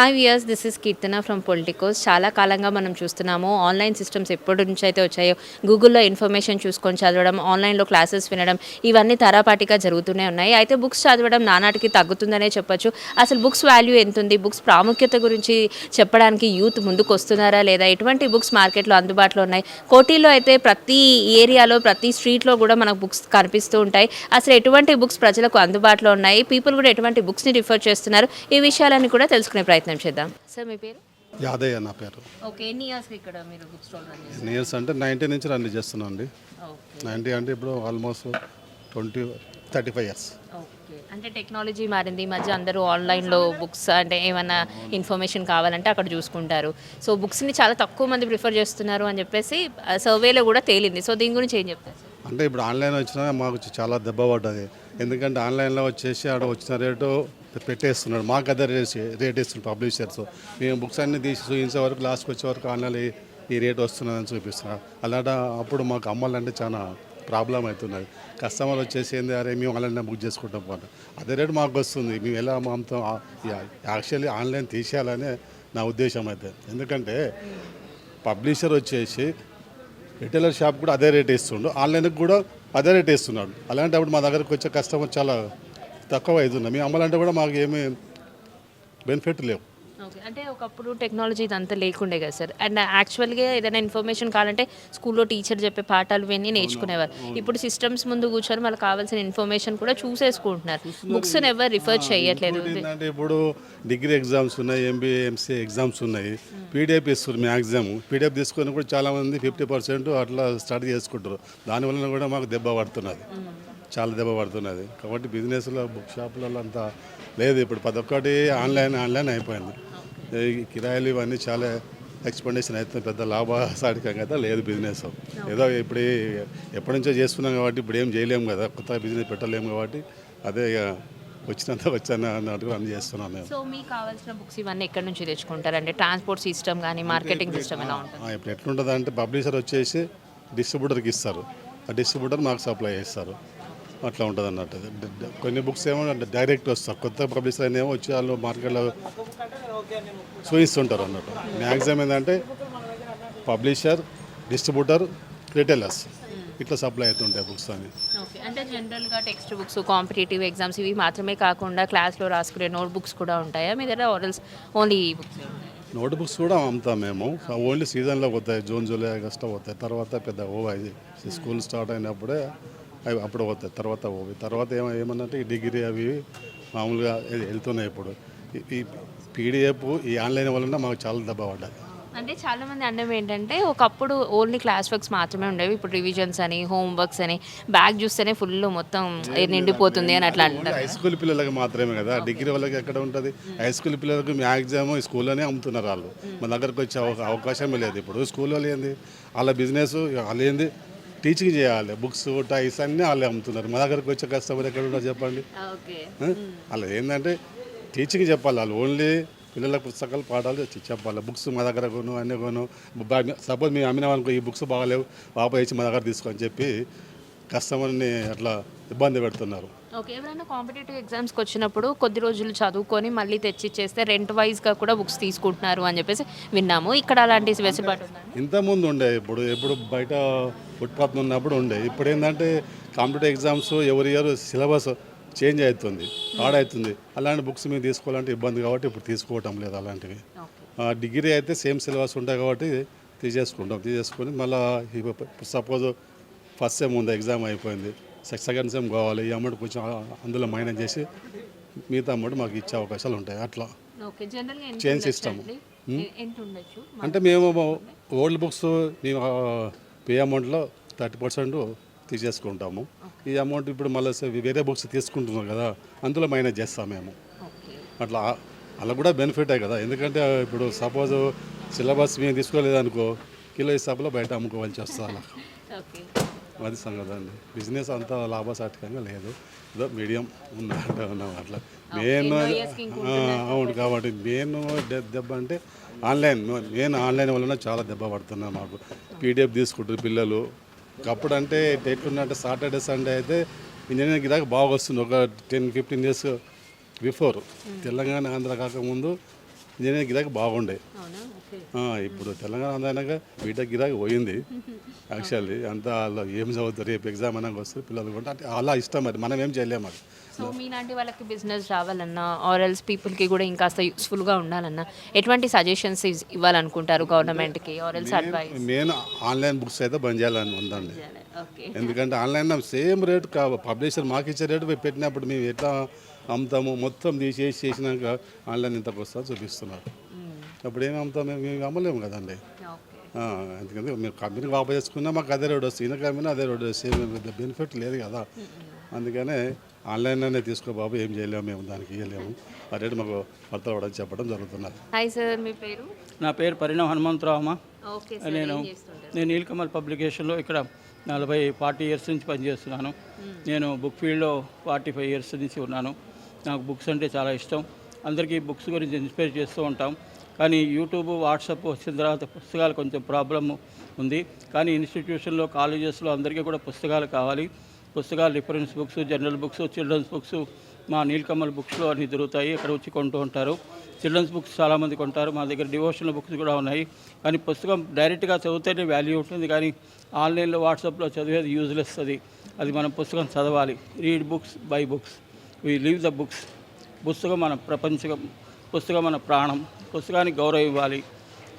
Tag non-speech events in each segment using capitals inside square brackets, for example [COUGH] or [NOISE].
Hi viewers this is Keerthana from Politicos చాలా కాలంగా మనం చూస్తున్నాము ఆన్లైన్ సిస్టమ్స్ ఎప్పటి నుంచి అయితే వచ్చాయో గూగుల్లో ఇన్ఫర్మేషన్ చూసుకొని చదవడం ఆన్లైన్లో క్లాసెస్ వినడం ఇవన్నీ తరాపాటిగా జరుగుతూనే ఉన్నాయి. అయితే బుక్స్ చదవడం నానాటికి తగ్గుతుందనే చెప్పొచ్చు. అసలు బుక్స్ వాల్యూ ఎంత ఉంది? బుక్స్ ప్రాముఖ్యత గురించి చెప్పడానికి యూత్ ముందుకు వస్తున్నారా లేదా? ఎటువంటి బుక్స్ మార్కెట్లో అందుబాటులో ఉన్నాయి? కోటీలో అయితే ప్రతి ఏరియాలో ప్రతి స్ట్రీట్లో కూడా మనకు బుక్స్ కనిపిస్తూ ఉంటాయి. అసలు ఎటువంటి బుక్స్ ప్రజలకు అందుబాటులో ఉన్నాయి? పీపుల్ కూడా ఎటువంటి బుక్స్ని రిఫర్ చేస్తున్నారు? ఈ విషయాలన్నీ కూడా తెలుసుకునే ప్రయత్నం చేద్దాం. సార్ మీ పేరు? యాదయ్య నా పేరు. ఓకే ఎన్ని ఇయర్స్ ఇక్కడ మీరు బుక్ స్టాల్ రన్ ఎన్ని ఇయర్స్ అంటే నైన్టీ నుంచి రన్ చేస్తున్నాం అండి ఓకే. నైంటీ అంటే ఇప్పుడు almost twenty thirty five years okay. అంటే టెక్నాలజీ మారింది ఈ మధ్య అందరూ ఆన్లైన్లో బుక్స్ అంటే ఏమైనా ఇన్ఫర్మేషన్ కావాలంటే అక్కడ చూసుకుంటారు. సో బుక్స్ని చాలా తక్కువ మంది ప్రిఫర్ చేస్తున్నారు అని చెప్పేసి సర్వేలో కూడా తేలింది. సో దీని గురించి ఏం చెప్తారు? సార్ అంటే ఇప్పుడు ఆన్లైన్ వచ్చినా మాకు చాలా దెబ్బ పడ్డది. ఎందుకంటే ఆన్లైన్లో వచ్చేసి ఆడ వచ్చిన రేటు పెట్టేస్తున్నాడు మాకు అదే రేట్ రేట్ ఇస్తున్నారు పబ్లిషర్స్. మేము బుక్స్ అన్ని తీసి చూపించే వరకు లాస్ట్కి వచ్చే వరకు ఆన్లైన్ ఈ- ఈ రేట్ వస్తున్నదని చూపిస్తున్నారు. అలాంటి అప్పుడు మాకు అమ్మాలంటే చాలా ప్రాబ్లం అవుతున్నది. కస్టమర్ వచ్చేసి ఏంది అరే మేము ఆన్లైన్ బుక్ చేసుకుంటాం పోతాం అదే రేటు మాకు వస్తుంది. మేము ఎలా అమ్ముతాం యాక్చువల్లీ ఆన్లైన్ తీసేయాలనే నా ఉద్దేశం అయితే. ఎందుకంటే పబ్లిషర్ వచ్చేసి రిటైలర్ షాప్ కూడా అదే రేట్ ఇస్తుండు ఆన్లైన్కి కూడా అదే రేట్ ఇస్తున్నాడు అలాంటప్పుడు మా దగ్గరకు వచ్చే కస్టమర్ చాలా తక్కువ అవుతుంది. మేము అమ్మాలంటే కూడా మాకు ఏమీ బెనిఫిట్ లేవు. ఓకే. అంటే ఒకప్పుడు టెక్నాలజీ ఇదంతా లేకుండే కదా సార్. అండ్ యాక్చువల్గా ఏదైనా ఇన్ఫర్మేషన్ కావాలంటే స్కూల్లో టీచర్ చెప్పే పాఠాలు ఇవన్నీ నేర్చుకునేవారు. ఇప్పుడు సిస్టమ్స్ ముందు కూర్చొని వాళ్ళకి కావాల్సిన ఇన్ఫర్మేషన్ కూడా చూసేసుకుంటున్నారు. బుక్స్ ఎవరు రిఫర్ చేయట్లేదు. ఏంటంటే ఇప్పుడు డిగ్రీ ఎగ్జామ్స్ ఉన్నాయి ఎంబీఏ ఎంసీఏ ఎగ్జామ్స్ ఉన్నాయి. పీడిఎఫ్ ఇస్తారు మ్యాక్సిమం పీడిఎఫ్ తీసుకొని కూడా చాలామంది ఫిఫ్టీ పర్సెంట్ అట్లా స్టార్ట్ చేసుకుంటారు. దానివల్ల కూడా మాకు దెబ్బ పడుతున్నది. చాలా దెబ్బ పడుతున్నది. కాబట్టి బిజినెస్లో బుక్ షాపులలో అంతా లేదు. ఇప్పుడు ప్రతి ఒక్కటి ఆన్లైన్ ఆన్లైన్ అయిపోయింది. కిరాయిలు ఇవన్నీ చాలా ఎక్స్పెండిషన్ అయితే పెద్ద లాభసాటికంగా అయితే లేదు బిజినెస్. ఏదో ఇప్పుడు ఎప్పటి నుంచో చేస్తున్నాం కాబట్టి ఇప్పుడు ఏం చేయలేము కదా. కొత్త బిజినెస్ పెట్టలేము కాబట్టి అదే ఇక వచ్చినంత వచ్చాను అన్నట్టుగా అన్ని చేస్తున్నాం మేము. సో మీకు కావాల్సిన బుక్స్ ఇవన్నీ ఎక్కడి నుంచి తెచ్చుకుంటారు? అంటే ట్రాన్స్పోర్ట్ సిస్టమ్ కానీ మార్కెటింగ్ సిస్టమ్ ఎలా ఉంటుంది? ఇప్పుడు ఎట్లుంటుంది అంటే పబ్లిషర్ వచ్చేసి డిస్ట్రిబ్యూటర్కి ఇస్తారు. ఆ డిస్ట్రిబ్యూటర్ మాకు సప్లై చేస్తారు. అట్లా ఉంటుంది అన్నట్టు కొన్ని బుక్స్ ఏమో డైరెక్ట్ వస్తారు కొత్త పబ్లిషర్ అయినా ఏమో వచ్చి వాళ్ళు మార్కెట్లో చూపిస్తుంటారు అన్నట్టు మ్యాక్సిమం ఏంటంటే పబ్లిషర్ డిస్ట్రిబ్యూటర్ రిటైలర్స్ ఇట్లా సప్లై అవుతుంటాయి బుక్స్ అని అంటే జనరల్గా టెక్స్ట్ బుక్స్ కాంపిటేటివ్ ఎగ్జామ్స్ ఇవి మాత్రమే కాకుండా క్లాస్లో రాసుకునే నోట్ బుక్స్ కూడా ఉంటాయా? మీ దగ్గర orders only books note books కూడా అమ్ముతాం మేము. ఓన్లీ సీజన్లో పోతాయి. జూన్ జూలై ఆగస్ట్లో పోతాయి. తర్వాత పెద్ద ఓ స్కూల్ స్టార్ట్ అయినప్పుడే అవి అప్పుడు పోతాయి తర్వాత ఓవి తర్వాత ఏమ ఏమన్నంటే ఈ డిగ్రీ అవి మామూలుగా వెళ్తున్నాయి ఇప్పుడు. ఈ- పీడిఎఫ్ ఈ ఆన్లైన్ వలన మాకు చాలా దెబ్బ పడ్డాయి. అంటే చాలా మంది అన్నం ఏంటంటే ఒకప్పుడు ఓన్లీ క్లాస్ వర్క్స్ మాత్రమే ఉండేవి. ఇప్పుడు రివిజన్స్ అని హోమ్ వర్క్స్ అని బ్యాగ్ చూస్తేనే ఫుల్ మొత్తం నిండిపోతుంది అని అట్లా అంటారు. హై స్కూల్ పిల్లలకి మాత్రమే కదా. డిగ్రీ వాళ్ళకి ఎక్కడ ఉంటుంది? హై స్కూల్ పిల్లలకు మ్యాక్సిమం స్కూల్లోనే అమ్ముతున్నారు వాళ్ళు. మన దగ్గరకు వచ్చే అవ- అవకాశమే లేదు ఇప్పుడు. స్కూల్ వాళ్ళు ఏంది? వాళ్ళ బిజినెస్ వాళ్ళు ఏంది? టీచింగ్ చేయాలి. బుక్స్ టైస్ అన్నీ వాళ్ళే అమ్ముతున్నారు. మా దగ్గరకు వచ్చే కస్టమర్ ఎక్కడ ఉన్నారు చెప్పండి? అలా ఏంటంటే టీచింగ్ చెప్పాలి. వాళ్ళు ఓన్లీ పిల్లలకు పుస్తకాలు పాఠాలు చెప్పాలి. బుక్స్ మా దగ్గర కొను అన్నీ కొను. సపోజ్ మేము అమ్మినాం అనుకో ఈ బుక్స్ బాగాలేవు వాపస్ ఇచ్చి మా దగ్గర తీసుకొని చెప్పి కస్టమర్ని అట్లా ఇబ్బంది పెడుతున్నారు. ఓకే ఎవరైనా కాంపిటేటివ్ ఎగ్జామ్స్కి వచ్చినప్పుడు కొద్ది రోజులు చదువుకొని మళ్ళీ తెచ్చి ఇచ్చేస్తే రెంట్ వైజ్గా కూడా బుక్స్ తీసుకుంటున్నారు అని చెప్పేసి విన్నాము. ఇక్కడ అలాంటి వెసులుబాటు ఇంతకుముందు ఉండే ఇప్పుడు ఎప్పుడు బయట ఫుట్పాత్ ఉన్నప్పుడు ఉండే. ఇప్పుడు ఏంటంటే కాంపిటేటివ్ ఎగ్జామ్స్ ఎవరి ఇయర్ సిలబస్ చేంజ్ అవుతుంది హార్డ్ అవుతుంది అలాంటి బుక్స్ మేము తీసుకోవాలంటే ఇబ్బంది కాబట్టి ఇప్పుడు తీసుకోవటం లేదు అలాంటివి. డిగ్రీ అయితే సేమ్ సిలబస్ ఉంటాయి కాబట్టి తీసేసుకుంటాం తీసేసుకొని మళ్ళీ సపోజ్ ఫస్ట్ సెమ్ ఉంది ఎగ్జామ్ అయిపోయింది. సె- సెకండ్ సెమ్ కావాలి. ఈ అమౌంట్ కొంచెం అందులో మైనస్ చేసి మిగతా అమౌంట్ మాకు ఇచ్చే అవకాశాలు ఉంటాయి. అట్లా. ఎంత ఉండొచ్చు అంటే మేము ఓల్డ్ బుక్స్ మేము పే అమౌంట్లో థర్టీ పర్సెంట్ తీసేసుకుంటాము. ఈ అమౌంట్ ఇప్పుడు మళ్ళీ వేరే బుక్స్ తీసుకుంటున్నాం కదా అందులో మైనస్ చేస్తాం మేము. అట్లా అలా కూడా బెనిఫిటే కదా. ఎందుకంటే ఇప్పుడు సపోజ్ సిలబస్ మేము తీసుకోలేదు అనుకో కిలో హిసాబులో బయట అమ్ముకోవాల్సి వస్తుంది అలా. [LAUGHS] అది సంగతి అండి. బిజినెస్ అంత లాభసాటికంగా లేదు. ఏదో మీడియం ఉన్నట్టు ఉన్నాం అట్లా మెయిన్ అవును కాబట్టి మెయిన్ దెబ్బ అంటే ఆన్లైన్. మెయిన్ ఆన్లైన్ వలన చాలా దెబ్బ పడుతున్నాయి మాకు. పీడిఎఫ్ తీసుకుంటారు పిల్లలు. ఒకప్పుడు అంటే ఎట్లుందంటే సాటర్డే సండే అయితే ఇంజనీరింగ్ గిరాక బాగా వస్తుంది. ఒక ten fifteen years before. Telangana Andhra కాకముందు ఇంజనీరింగ్ గిరాకీ బాగుండే. ఇప్పుడు తెలంగాణ అందాక బీటెక్ గిరాకీ పోయింది. యాక్చువల్లీ అంతా వాళ్ళు ఏం చదువుతారు రేపు ఎగ్జామ్ అనగా వస్తారు పిల్లలు కూడా అంటే అలా ఇష్టం మరి. మనం ఏం చేయలేము అది సో మీలాంటి వాళ్ళకి బిజినెస్ రావాలన్నా ఆర్ ఎల్స్ పీపుల్కి కూడా ఇంకాస్త యూస్ఫుల్గా ఉండాలన్నా ఎటువంటి సజెషన్స్ ఇవ్వాలనుకుంటారు గవర్నమెంట్కి ఆర్ ఎల్స్ అడ్వైస్ నేను ఆన్లైన్ బుక్స్ అయితే బంద్ చేయాలని ఉందండి. ఎందుకంటే ఆన్లైన్ సేమ్ రేట్ పబ్లిషర్ మాకు ఇచ్చే రేటు పెట్టినప్పుడు మేము ఎట్లా అమ్ముతాము. మొత్తం తీసేసి చేసినాక ఆన్లైన్ ఇంతకు వస్తా చూపిస్తున్నారు. అప్పుడు ఏమి అమ్ముతాం? మేము మేము అమ్మలేము కదండి. ఓకే. ఆ, ఎందుకంటే మీరు కంపెనీ వాపస్ చేసుకున్నా మాకు అదే రోడ్ వస్తుంది. ఈయన కంపెనీ అదే రోడ్ సేమ్ బెనిఫిట్ లేదు కదా. అందుకనే ఆన్లైన్లోనే తీసుకో బాబు ఏం చేయలేము మేము దానికి ఇవ్వలేము ఆ రేటు మాకు భర్త కూడా చెప్పడం జరుగుతున్నది. హాయ్ సార్ మీ పేరు? నా పేరు పరిణామ హనుమంతరావు నేను నేను నీలకమల్ పబ్లికేషన్లో ఇక్కడ నలభై ఫార్టీ ఇయర్స్ నుంచి పనిచేస్తున్నాను. నేను బుక్ ఫీల్డ్లో ఫార్టీ ఫైవ్ ఇయర్స్ నుంచి ఉన్నాను. నాకు బుక్స్ అంటే చాలా ఇష్టం. అందరికీ బుక్స్ గురించి ఇన్స్పైర్ చేస్తూ ఉంటాం. కానీ యూట్యూబ్ వాట్సాప్ వచ్చిన తర్వాత పుస్తకాలు కొంచెం ప్రాబ్లమ్ ఉంది. కానీ ఇన్స్టిట్యూషన్లో కాలేజెస్లో అందరికీ కూడా పుస్తకాలు కావాలి. పుస్తకాలు reference books general books children's books మా నీలకమల్ బుక్స్లో అన్నీ దొరుకుతాయి. ఇక్కడ వచ్చి కొంటూ ఉంటారు. చిల్డ్రన్స్ బుక్స్ చాలామంది కొంటారు. మా దగ్గర డివోషనల్ బుక్స్ కూడా ఉన్నాయి. కానీ పుస్తకం డైరెక్ట్గా చదివితేనే వాల్యూ ఉంటుంది. కానీ ఆన్లైన్లో వాట్సాప్లో చదివేది యూజ్లెస్ అది. అది మనం పుస్తకం చదవాలి. Read books buy books. We leave the books పుస్తకం మన ప్రపంచం పుస్తకం మన ప్రాణం. పుస్తకానికి గౌరవం ఇవ్వాలి.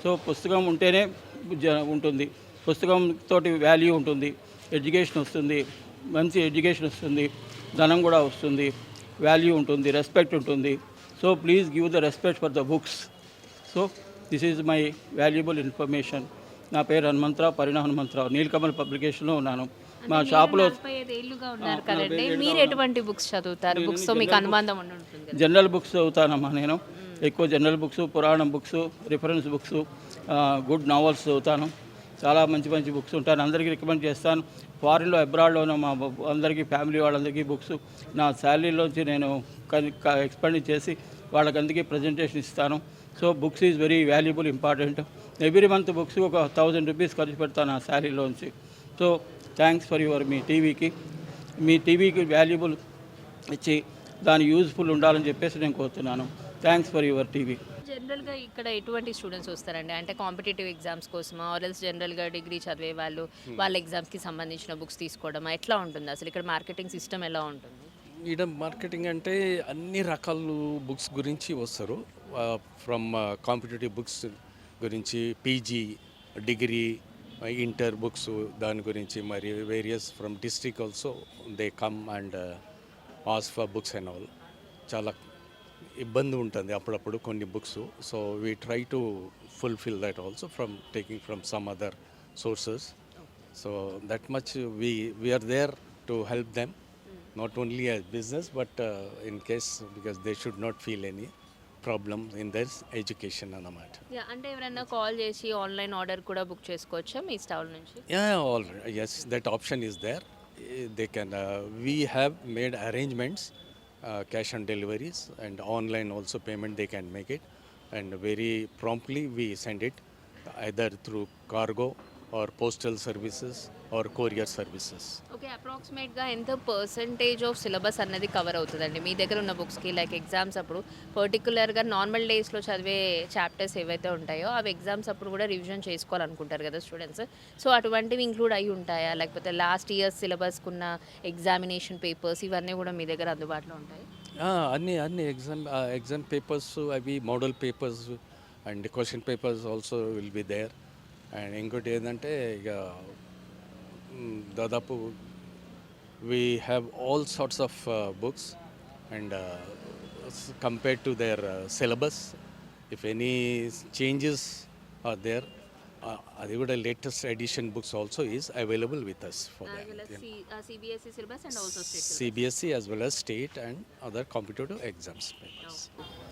సో పుస్తకం ఉంటేనే జ- ఉంటుంది. పుస్తకం తోటి వాల్యూ ఉంటుంది. ఎడ్యుకేషన్ వస్తుంది. మంచి ఎడ్యుకేషన్ వస్తుంది. ధనం కూడా వస్తుంది. వాల్యూ ఉంటుంది. రెస్పెక్ట్ ఉంటుంది. So please give the respect for the books so this is my valuable information నా పేరు హనుమంతరావు. పరిణ హనుమంతరావు. నీలకమల్ పబ్లికేషన్లో ఉన్నాను. మా షాపులో నలభై ఐదు ఏళ్ళుగా ఉన్నారు కదండి. మీరు ఎటువంటి బుక్స్ చదువుతారు? మీకు అనుబంధం ఉంటుంది. జనరల్ బుక్స్ చదువుతానమ్మా నేను. ఎక్కువ జనరల్ బుక్స్ పురాణం books reference books good novels చదువుతాను. చాలా మంచి మంచి బుక్స్ ఉంటాను. అందరికీ రికమెండ్ చేస్తాను. ఫారిన్లో అబ్రాడ్లోనూ మా అందరికీ ఫ్యామిలీ వాళ్ళందరికీ బుక్స్ నా శాలరీలోంచి నేను ఎక్స్పెండ్ చేసి వాళ్ళకందరికీ ప్రజెంటేషన్ ఇస్తాను. So books is very valuable important every month books ఒక థౌజండ్ రూపీస్ ఖర్చు పెడతాను ఆ శాలరీలోంచి సో థ్యాంక్స్ ఫర్ యువర్ మీ టీవీకి మీ టీవీకి వాల్యుబుల్ ఇచ్చి దాని యూజ్ఫుల్ ఉండాలని చెప్పేసి నేను కోరుతున్నాను. థ్యాంక్స్ ఫర్ యువర్ టీవీ జనరల్గా ఇక్కడ ఎటువంటి స్టూడెంట్స్ వస్తారండి? అంటే కాంపిటేటివ్ ఎగ్జామ్స్ కోసమా? ఆర్ఎల్స్ జనరల్గా డిగ్రీ చదివే వాళ్ళు వాళ్ళ ఎగ్జామ్స్కి సంబంధించిన బుక్స్ తీసుకోవడం ఎట్లా ఉంటుంది? అసలు ఇక్కడ మార్కెటింగ్ సిస్టమ్ ఎలా ఉంటుంది? ఈడ మార్కెటింగ్ అంటే అన్ని రకాల బుక్స్ గురించి వస్తారు. ఫ్రమ్ కాంపిటేటివ్ బుక్స్ గురించి పీజీ డిగ్రీ ఇంటర్ బుక్స్ దాని గురించి మరి various from district also they come and ask for books and all చాలా ఇబ్బంది ఉంటుంది అప్పుడప్పుడు కొన్ని books so we try to fulfil that also from taking from some other sources so that much we we are there to help them not only as business but uh, in case because they should not problem in their education అన్నమాట. అంటే ఎవరైనా call చేసి online order కూడా book చేసుకోవచ్చా మీ stall నుంచి? Yes that option is there they can we have made arrangements cash on deliveries and online also payment they can make it and very promptly we send it either through cargo or postal services or courier services. Okay అప్రాక్సిమేట్గా ఎంత percentage of syllabus అన్నది cover అవుతుందండి? మీ దగ్గర ఉన్న బుక్స్కి like exams అప్పుడు పర్టికులర్గా నార్మల్ డేస్లో చదివే చాప్టర్స్ ఏవైతే ఉంటాయో అవి ఎగ్జామ్స్ అప్పుడు కూడా రివిజన్ చేసుకోవాలనుకుంటారు కదా స్టూడెంట్స్ సో అటువంటివి ఇంక్లూడ్ అయి ఉంటాయా? లేకపోతే లాస్ట్ ఇయర్ సిలబస్కున్న ఎగ్జామినేషన్ పేపర్స్ ఇవన్నీ కూడా మీ దగ్గర అందుబాటులో ఉంటాయి? అన్ని అన్ని ఎగ్జామ్ ఎగ్జామ్ పేపర్స్ అవి model papers and question papers also will be there and ఇంకోటి ఏంటంటే ఇక దాదాపు we have all sorts of books and compared to their syllabus if any changes are there అది కూడా latest edition books also is available with us for CBSE syllabus and also CBSE as well as state and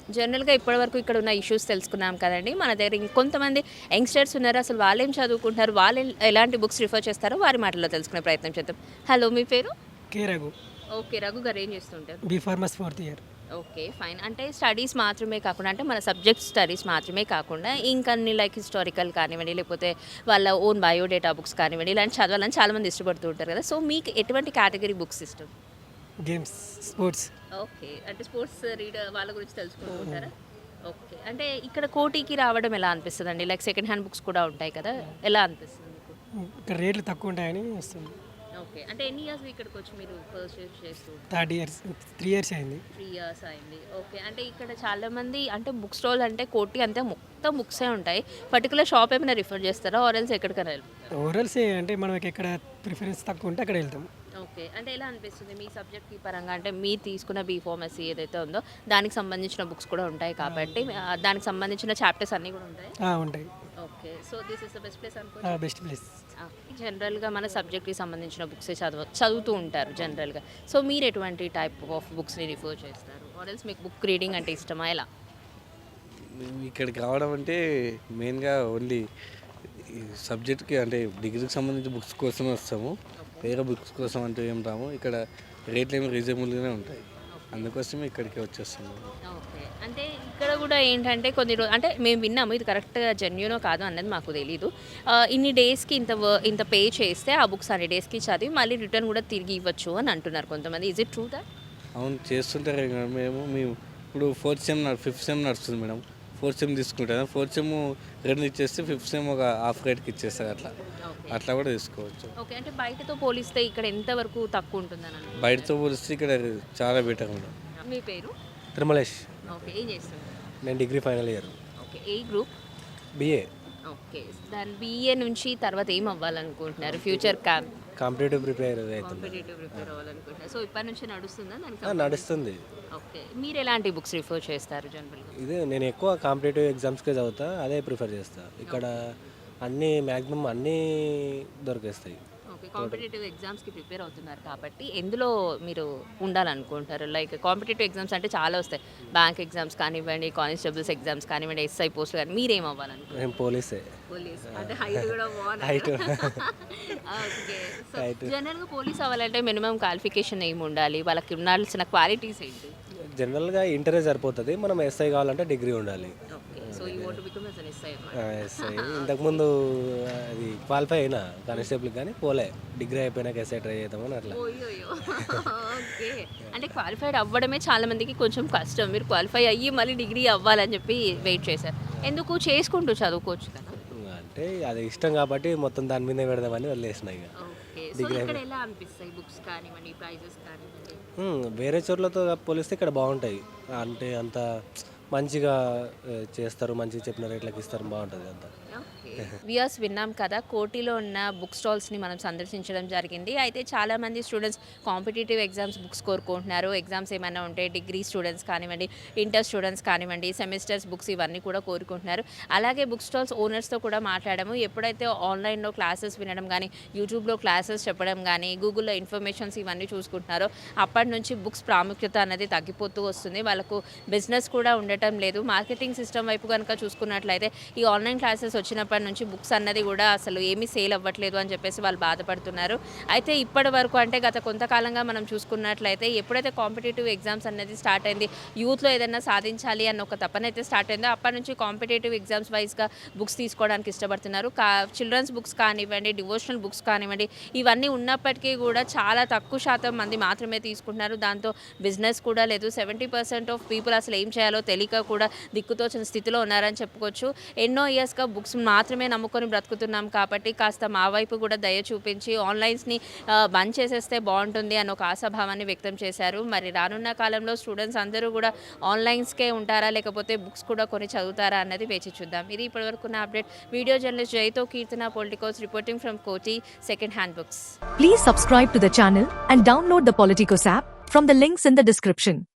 జనరల్గా ఇప్పటివరకు ఇక్కడ ఉన్న issues తెలుసుకున్నాం కదండి. మన దగ్గర ఇంకొంతమంది యంగ్స్టర్స్ ఉన్నారు. అసలు వాళ్ళు ఏం చదువుకుంటారు వాళ్ళు ఎల్- ఎలాంటి బుక్స్ రిఫర్ చేస్తారో వారి మాటల్లో తెలుసుకునే ప్రయత్నం చేద్దాం. హలో మీ పేరు? కే రఘు. ఓకే రఘు గారు ఏం చేస్తుంటారు? B pharmacy fourth year. Okay fine. అంటే స్టడీస్ మాత్రమే కాకుండా అంటే మన సబ్జెక్ట్ స్టడీస్ మాత్రమే కాకుండా ఇంకన్ని లైక్ హిస్టారికల్ కానివ్వండి లేకపోతే వాళ్ళ ఓన్ బయోడేటా బుక్స్ కానివ్వండి ఇలాంటి చదవాలని చాలామంది ఇష్టపడుతూ ఉంటారు కదా. సో మీకు ఎటువంటి కేటగిరీ బుక్స్ ఇష్టం? Games sports. ఓకే. అంటే స్పోర్ట్స్ రీడర్ వాళ్ళ గురించి తెలుసుకుంటూ ఉంటారా ఓకే. అంటే ఇక్కడ కోటికి రావడం ఎలా అనిపిస్తుంది అండి లైక్ సెకండ్ హ్యాండ్ బుక్స్ కూడా ఉంటాయి కదా? ఎలా అనిపిస్తుంది మీకు? ఇక్కడ రేట్లు తక్కువ ఉంటాయని వస్తుంది. ఓకే. అంటే ఎన్ని ఇయర్స్ ఇక్కడికి వచ్చి మీరు పర్చేస్ చేస్తూ థర్డ్ ఇయర్స్ త్రీ ఇయర్స్ అయింది. త్రీ ఇయర్స్ అయింది. ఓకే. అంటే ఇక్కడ చాలా మంది అంటే బుక్ స్టాల్ అంటే కోటి అంతే మొత్తం బుక్సే ఉంటాయి. పర్టికులర్ షాప్ ఏమైనా రిఫర్ చేస్తారా? ఆరెల్స్ ఎక్కడికైనా వెళ్తారా? ఓవరాల్స్ అంటే మనకి ఎక్కడ ప్రిఫరెన్స్ తక్కువ ఉంటే అక్కడ వెళ్తాం. ఓకే. అంటే ఎలా అనిపిస్తుంది మీ సబ్జెక్ట్ ఈ పరంగా? అంటే మీరు తీసుకున్న బీ ఫార్మసీ ఏదైతే ఉందో దానికి సంబంధించిన బుక్స్ కూడా ఉంటాయి కాబట్టి దానికి సంబంధించిన చాప్టర్స్ అన్నీ కూడా ఉంటాయి? ఆ, ఉంటాయి. Okay. So this is the best place అనుకో బెస్ట్ ప్లేస్ జనరల్గా మన సబ్జెక్ట్కి సంబంధించిన బుక్స్ చదువు చదువుతూ ఉంటారు జనరల్గా సో మీరు ఎటువంటి టైప్ ఆఫ్ బుక్స్ని రిఫర్ చేస్తారు? ఆర్ఎల్స్ మీకు బుక్ రీడింగ్ అంటే ఇష్టమా? ఎలా? మేము ఇక్కడికి రావడం అంటే మెయిన్గా ఓన్లీ ఈ సబ్జెక్ట్కి అంటే డిగ్రీకి సంబంధించి బుక్స్ కోసమే వస్తాము. వేరే బుక్స్ కోసం అంటూ ఏం రాము ఇక్కడ రేట్లు ఏమి రీజనబుల్గానే ఉంటాయి. అందుకోసమే ఇక్కడికి వచ్చేస్తాము ఓకే. అంటే ఇక్కడ కూడా ఏంటంటే కొన్ని రోజు అంటే మేము విన్నాము ఇది కరెక్ట్గా జెన్యునో కాదు అన్నది మాకు తెలీదు. ఆ, ఇన్ని డేస్కి ఇంత వ- ఇంత పే చేస్తే ఆ బుక్స్ అన్ని డేస్కి చదివి మళ్ళీ రిటర్న్ కూడా తిరిగి ఇవ్వచ్చు అని అంటున్నారు కొంతమంది. ఇజ్ ఇట్ ట్రూ దట్ అవును చేస్తుంటారు ఇంకా మేము. మేము ఇప్పుడు ఫోర్త్ సెమ్ ఫిఫ్త్ సెమ్ నడుస్తుంది మేడం. ఫోర్త్ సెమ్ తీసుకుంటాం ఫోర్త్ సెమ్ రెండు ఇచ్చేస్తే ఫిఫ్త్ సెమ్ ఒక హాఫ్ రేట్కి ఇచ్చేస్తారు అట్లా. అట్లా కూడా తీసుకోవచ్చు. ఓకే అంటే బయటతో పోలిస్తే ఇక్కడ ఎంతవరకు తక్కువ ఉంటుందని? బయటతో పోలిస్తే ఇక్కడ చాలా బెటర్ మేడం. మీ పేరు? తిరుమలేష్. ఓకే ఏం చేస్తున్నారు? నేను డిగ్రీ ఫైనల్ ఇయర్. ఓకే ఏ గ్రూప్? బిఏ. ఓకే దాని బీఏ నుంచి తర్వాత ఏం అవ్వాలనుకుంటున్నారు? ఫ్యూచర్ క్యాంప్ కాంపిటేటివ్ ప్రిపేర్ అవుతుంది. కాంపిటేటివ్ ప్రిపేర్ అవ్వాలనుకుంటున్నారు. సో ఇప్పటి నుంచి నడుస్తుందా ఆ, దానికి నడుస్తుంది. ఓకే. మీరు ఎలాంటి బుక్స్ రిఫర్ చేస్తారు జనరల్గా? ఇదే నేను ఎక్కువ కాంపిటేటివ్ ఎగ్జామ్స్కే చదువుతా అదే ప్రిఫర్ చేస్తా. ఇక్కడ అన్నీ మ్యాక్సిమం అన్నీ దొరికేస్తాయి. ఓకే కాంపిటేటివ్ ఎగ్జామ్స్కి ప్రిపేర్ అవుతున్నారు కాబట్టి ఎందులో మీరు ఉండాలనుకుంటారు? లైక్ కాంపిటేటివ్ ఎగ్జామ్స్ అంటే చాలా వస్తాయి. బ్యాంక్ ఎగ్జామ్స్ కానివ్వండి కానిస్టేబుల్స్ ఎగ్జామ్స్ కానివ్వండి ఎస్ఐ పోస్ట్ కానీ మీరేం అవ్వాలనుకుంటారు? నేను పోలీసే. పోలీస్? అంటే హైట్ కూడా. ఓకే సో జనరల్గా పోలీస్ అవ్వాలంటే మినిమం క్వాలిఫికేషన్ ఏమి ఉండాలి? వాళ్ళకి ఉండాల్సిన క్వాలిటీస్ ఏంటి? జనరల్గా ఇంటరే సరిపోతుంది. మనం ఎస్ఐ కావాలంటే డిగ్రీ ఉండాలి. [LAUGHS] ఇంతకుముందు అది క్వాలిఫై అయినా కానిస్టేబుల్ కానీ పోలే. డిగ్రీ అయిపోయినాక ఎస్ఐ ట్రై చేద్దామని అట్లా. [LAUGHS] అంటే క్వాలిఫైడ్ అవ్వడమే చాలా మందికి కొంచెం కష్టం. మీరు క్వాలిఫై అయ్యి మళ్ళీ డిగ్రీ అవ్వాలని చెప్పి వెయిట్ చేశారు. ఎందుకు చేసుకుంటూ చదువుకోవచ్చు కదా? అంటే అది ఇష్టం కాబట్టి మొత్తం దాని మీదే పెడదామని వదిలేసిన ఇక. వేరే చోట్లతో పోలిస్తే ఇక్కడ బాగుంటాయి. అంటే అంత మంచిగా చేస్తారు మంచిగా చెప్పిన రేట్లకు ఇస్తారు బాగుంటుంది అంతా. వియర్స్ విన్నాం కదా కోటిలో ఉన్న బుక్ స్టాల్స్ని మనం సందర్శించడం జరిగింది. అయితే చాలామంది స్టూడెంట్స్ కాంపిటేటివ్ ఎగ్జామ్స్ బుక్స్ కోరుకుంటున్నారు ఎగ్జామ్స్ ఏమైనా ఉంటే డిగ్రీ స్టూడెంట్స్ కానివ్వండి ఇంటర్ స్టూడెంట్స్ కానివ్వండి సెమిస్టర్స్ బుక్స్ ఇవన్నీ కూడా కోరుకుంటున్నారు. అలాగే బుక్ స్టాల్స్ ఓనర్స్తో కూడా మాట్లాడాము. ఎప్పుడైతే ఆన్లైన్లో క్లాసెస్ వినడం కానీ యూట్యూబ్లో క్లాసెస్ చెప్పడం కానీ గూగుల్లో ఇన్ఫర్మేషన్స్ ఇవన్నీ చూసుకుంటున్నారో అప్పటి నుంచి బుక్స్ ప్రాముఖ్యత అనేది తగ్గిపోతూ వస్తుంది. వాళ్ళకు బిజినెస్ కూడా ఉండటం లేదు. మార్కెటింగ్ సిస్టమ్ వైపు కనుక చూసుకున్నట్లయితే ఈ ఆన్లైన్ క్లాసెస్ వచ్చినప్పటి నుంచి బుక్స్ అన్నది కూడా అసలు ఏమీ సేల్ అవ్వట్లేదు అని చెప్పేసి వాళ్ళు బాధపడుతున్నారు. అయితే ఇప్పటి వరకు అంటే గత కొంతకాలంగా మనం చూసుకున్నట్లయితే ఎప్పుడైతే కాంపిటేటివ్ ఎగ్జామ్స్ అనేది స్టార్ట్ అయింది యూత్లో ఏదైనా సాధించాలి అన్న ఒక తపన అయితే స్టార్ట్ అయిందో అప్పటి నుంచి కాంపిటేటివ్ ఎగ్జామ్స్ వైజ్గా బుక్స్ తీసుకోవడానికి ఇష్టపడుతున్నారు. కా చిల్డ్రన్స్ బుక్స్ కానివ్వండి డివోషనల్ బుక్స్ కానివ్వండి ఇవన్నీ ఉన్నప్పటికీ కూడా చాలా తక్కువ శాతం మంది మాత్రమే తీసుకుంటున్నారు. దాంతో బిజినెస్ కూడా లేదు. సెవెంటీ పర్సెంట్ ఆఫ్ పీపుల్ అసలు ఏం చేయాలో తెలియక కూడా దిక్కుతోచిన స్థితిలో ఉన్నారని చెప్పుకోవచ్చు. ఎన్నో ఇయర్స్గా బుక్స్ మాత్రమే నమ్ముకొని బ్రతుకుతున్నాం కాబట్టి కాస్త మా వైపు కూడా దయ చూపించి ఆన్లైన్స్ని బంద్ చేసేస్తే బాగుంటుంది అని ఒక ఆశాభావాన్ని వ్యక్తం చేశారు. మరి రానున్న కాలంలో స్టూడెంట్స్ అందరూ కూడా ఆన్లైన్స్కే ఉంటారా లేకపోతే బుక్స్ కూడా కొని చదువుతారా అన్నది వేచి చూద్దాం. ఇది ఇప్పటివరకు నా update. Video journalist జైతో Keerthana Politicos reporting from Koti second hand books. Please subscribe to the channel and download the Politicos app from the links in the description